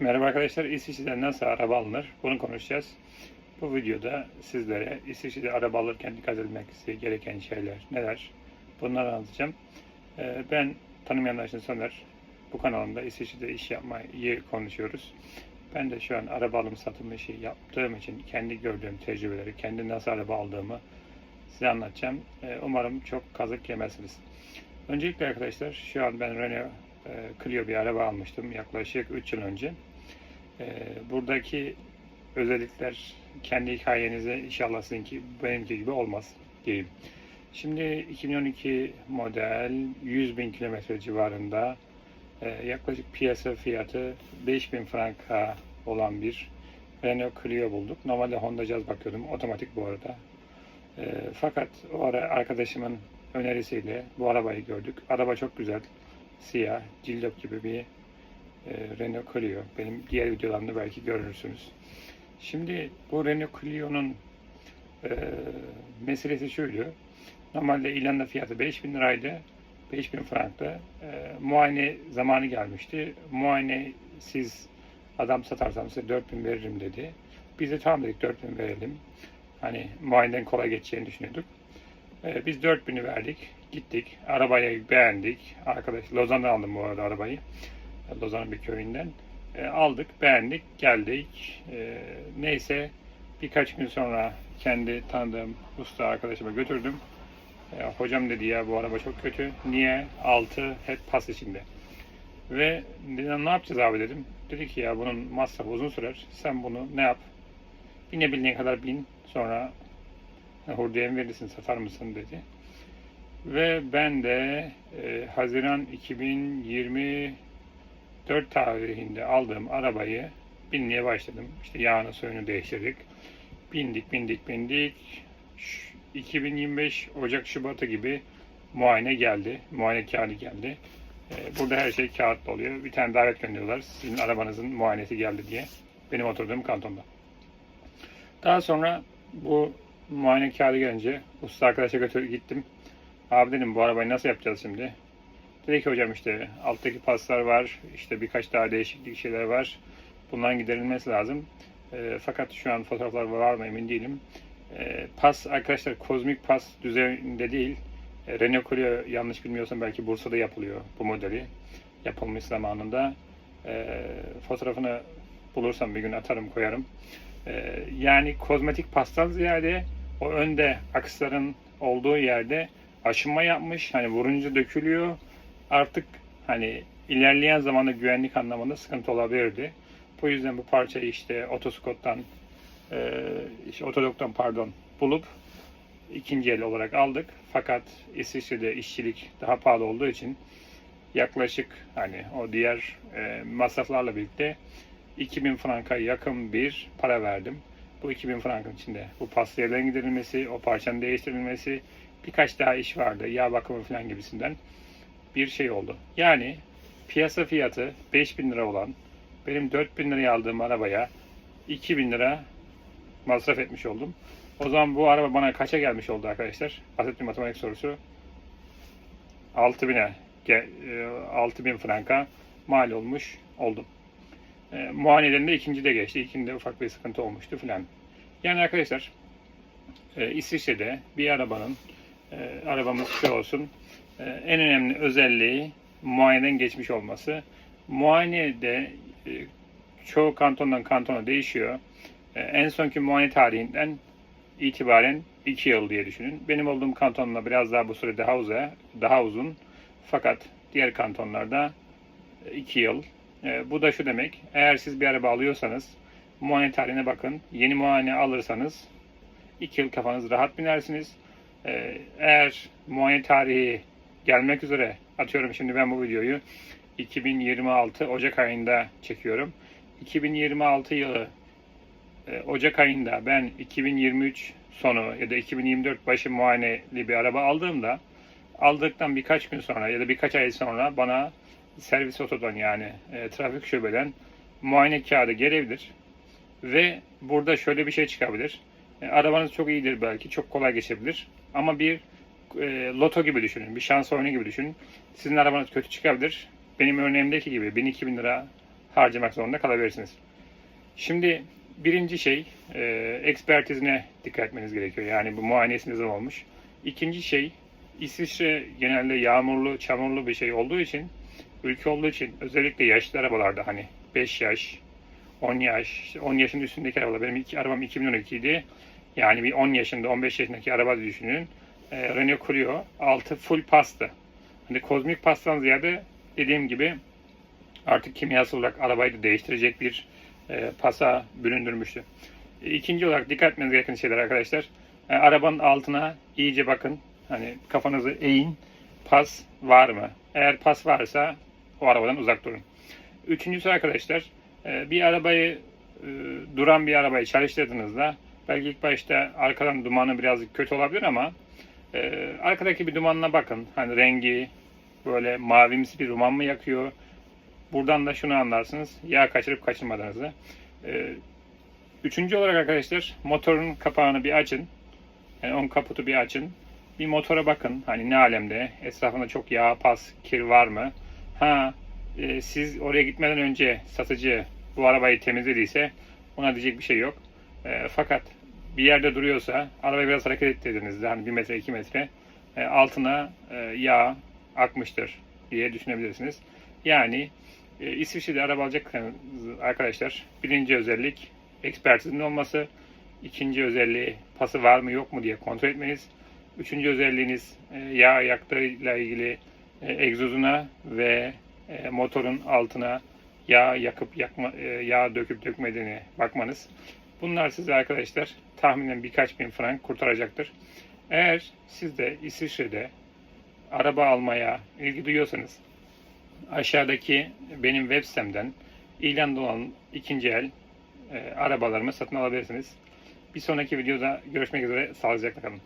Merhaba arkadaşlar, İsviçre'den nasıl araba alınır? Bunu konuşacağız. Bu videoda sizlere İsviçre'de araba alırken dikkat edilmesi gereken şeyler neler? Bunları anlatacağım. Ee, Ben tanımayanlar için Soner. Bu kanalımda İsviçre'de iş yapmayı konuşuyoruz. Ben de şu an araba alım satım işi yaptığım için kendi gördüğüm tecrübeleri, kendi nasıl araba aldığımı size anlatacağım. Ee, Umarım çok kazık yemezsiniz. Öncelikle arkadaşlar şu an ben Renault e, Clio bir araba almıştım yaklaşık 3 yıl önce. E, Buradaki özellikler kendi hikayenize inşallah sizinki benimki gibi olmaz diyeyim. Şimdi 2012 model 100 bin kilometre civarında e, yaklaşık piyasa fiyatı 5000 franka olan bir Renault Clio bulduk. Normalde Honda Jazz bakıyordum. Otomatik bu arada. E, fakat o ara arkadaşımın önerisiyle bu arabayı gördük. Araba çok güzel. Siyah, cillop gibi bir e, Renault Clio. Benim diğer videolarımda belki görürsünüz. Şimdi bu Renault Clio'nun e, meselesi şuydu. Normalde ilanda fiyatı 5000 liraydı. 5000 franktı. E, muayene zamanı gelmişti. Muayene siz adam satarsam size 4000 veririm dedi. Biz de tamam dedik 4000 verelim. Hani muayeneden kolay geçeceğini düşünüyorduk. E, biz 4000'i verdik. Gittik. Arabayı beğendik. Arkadaş Lozan'dan aldım bu arada arabayı. Lozan'ın bir köyünden. E, aldık, beğendik, geldik. E, neyse birkaç gün sonra kendi tanıdığım usta arkadaşıma götürdüm. E, hocam dedi ya bu araba çok kötü. Niye? Altı hep pas içinde. Ve dedim ne yapacağız abi dedim. Dedi ki ya bunun masrafı uzun sürer. Sen bunu ne yap? Binebildiğin kadar bin. Sonra hurdaya verirsin satar mısın dedi. Ve ben de e, Haziran 2024 tarihinde aldığım arabayı binmeye başladım. İşte yağını suyunu değiştirdik. Bindik bindik bindik. Ş- 2025 Ocak Şubat'ı gibi muayene geldi. Muayene kağıdı geldi. E, burada her şey kağıtlı oluyor. Bir tane davet gönderiyorlar. Sizin arabanızın muayenesi geldi diye. Benim oturduğum kantonda. Daha sonra bu muayene kağıdı gelince usta arkadaşa götür gittim. Abi dedim bu arabayı nasıl yapacağız şimdi? Dedi ki hocam işte alttaki paslar var, işte birkaç daha değişiklik şeyler var. Bunların giderilmesi lazım. E, fakat şu an fotoğraflar var mı emin değilim. E, pas arkadaşlar kozmik pas düzeyinde değil. E, Renault Clio yanlış bilmiyorsam belki Bursa'da yapılıyor bu modeli. Yapılmış zamanında. E, fotoğrafını bulursam bir gün atarım koyarım. E, yani kozmetik pastan ziyade o önde aksların olduğu yerde aşınma yapmış. Hani vurunca dökülüyor. Artık hani ilerleyen zamanda güvenlik anlamında sıkıntı olabilirdi. Bu yüzden bu parçayı işte otoskottan e, işte otodoktan pardon bulup ikinci el olarak aldık. Fakat İsviçre'de işçilik daha pahalı olduğu için yaklaşık hani o diğer e, masraflarla birlikte 2000 franka yakın bir para verdim. Bu 2000 frankın içinde bu pastelden giderilmesi, o parçanın değiştirilmesi, birkaç daha iş vardı. Yağ bakımı falan gibisinden bir şey oldu. Yani piyasa fiyatı 5000 lira olan benim 4000 liraya aldığım arabaya 2000 lira masraf etmiş oldum. O zaman bu araba bana kaça gelmiş oldu arkadaşlar? Basit bir matematik sorusu. 6000'e ge- e, 6000 franka mal olmuş oldum. E, muayeneden de ikinci de geçti. İkinde ufak bir sıkıntı olmuştu filan. Yani arkadaşlar e, İsviçre'de bir arabanın e, arabamız şu olsun e, en önemli özelliği muayeneden geçmiş olması. Muayenede e, çoğu kantondan kantona değişiyor. E, en sonki muayene tarihinden itibaren 2 yıl diye düşünün. Benim olduğum kantonda biraz daha bu süre daha uzun, daha uzun. Fakat diğer kantonlarda 2 yıl. Bu da şu demek. Eğer siz bir araba alıyorsanız muayene tarihine bakın. Yeni muayene alırsanız 2 yıl kafanız rahat binersiniz. E, eğer muayene tarihi gelmek üzere atıyorum şimdi ben bu videoyu 2026 Ocak ayında çekiyorum. 2026 yılı e, Ocak ayında ben 2023 sonu ya da 2024 başı muayeneli bir araba aldığımda aldıktan birkaç gün sonra ya da birkaç ay sonra bana servis otodan yani e, trafik şubeden muayene kağıdı gelebilir ve burada şöyle bir şey çıkabilir. E, arabanız çok iyidir belki, çok kolay geçebilir ama bir e, loto gibi düşünün, bir şans oyunu gibi düşünün. Sizin arabanız kötü çıkabilir. Benim örneğimdeki gibi 1000-2000 lira harcamak zorunda kalabilirsiniz. Şimdi birinci şey e, ekspertizine dikkat etmeniz gerekiyor. Yani bu muayenesi ne zaman olmuş. İkinci şey İsviçre genelde yağmurlu, çamurlu bir şey olduğu için ülke olduğu için özellikle yaşlı arabalarda hani 5 yaş, 10 yaş, işte 10 yaşın üstündeki arabalar. Benim iki arabam 2012 idi. Yani bir 10 yaşında, 15 yaşındaki araba düşünün. E, Renault Clio altı full pasta. Hani kozmik pastan ziyade dediğim gibi artık kimyasal olarak arabayı da değiştirecek bir e, pasa büründürmüştü. İkinci olarak dikkat etmeniz gereken şeyler arkadaşlar. E, arabanın altına iyice bakın. Hani kafanızı eğin. Pas var mı? Eğer pas varsa o arabadan uzak durun. Üçüncüsü arkadaşlar e, bir arabayı e, duran bir arabayı çalıştırdığınızda belki ilk başta arkadan dumanı birazcık kötü olabilir ama e, arkadaki bir dumanına bakın. Hani rengi böyle mavimsi bir duman mı yakıyor? Buradan da şunu anlarsınız. Yağ kaçırıp kaçırmadığınızı. E, üçüncü olarak arkadaşlar motorun kapağını bir açın. Yani ön kaputu bir açın. Bir motora bakın. Hani ne alemde? Etrafında çok yağ, pas, kir var mı? Ha e, siz oraya gitmeden önce satıcı bu arabayı temizlediyse ona diyecek bir şey yok. E, fakat bir yerde duruyorsa arabayı biraz hareket ettirdiğinizde hani 1 metre 2 metre e, altına e, yağ akmıştır diye düşünebilirsiniz. Yani e, İsviçre'de araba alacaksanız arkadaşlar birinci özellik ekspertizin olması. ikinci özelliği pası var mı yok mu diye kontrol etmeniz. Üçüncü özelliğiniz e, yağ yaktığıyla ilgili egzozuna ve motorun altına yağ yakıp yakma, yağ döküp dökmediğine bakmanız. Bunlar size arkadaşlar tahminen birkaç bin frank kurtaracaktır. Eğer siz de İsviçre'de araba almaya ilgi duyuyorsanız aşağıdaki benim web sitemden ilanda olan ikinci el e, arabalarımı satın alabilirsiniz. Bir sonraki videoda görüşmek üzere. Sağlıcakla kalın.